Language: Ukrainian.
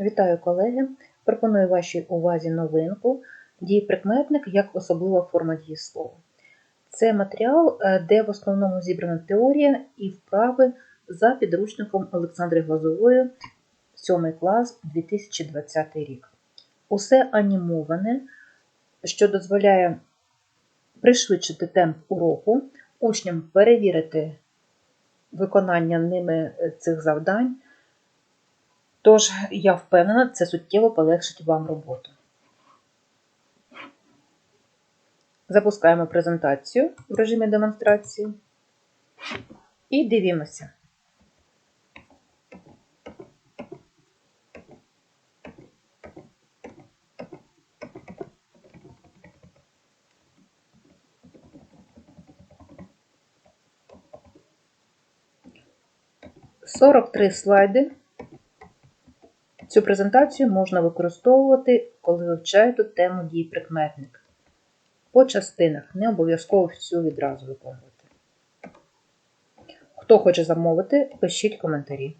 Вітаю колеги! Пропоную вашій увазі новинку дієприкметник як особлива форма дієслова. Це матеріал, е, де в основному зібрана теорія і вправи за підручником Олександри Глазової, 7 клас 2020 рік. Усе анімоване, що дозволяє пришвидшити темп уроку, учням перевірити виконання ними е, цих завдань. Тож, я впевнена, це суттєво полегшить вам роботу. Запускаємо презентацію в режимі демонстрації і дивімося. Сорок три слайди. Цю презентацію можна використовувати, коли вивчаєте тему дієприкметник. По частинах не обов'язково всю відразу виконувати. Хто хоче замовити, пишіть коментарі.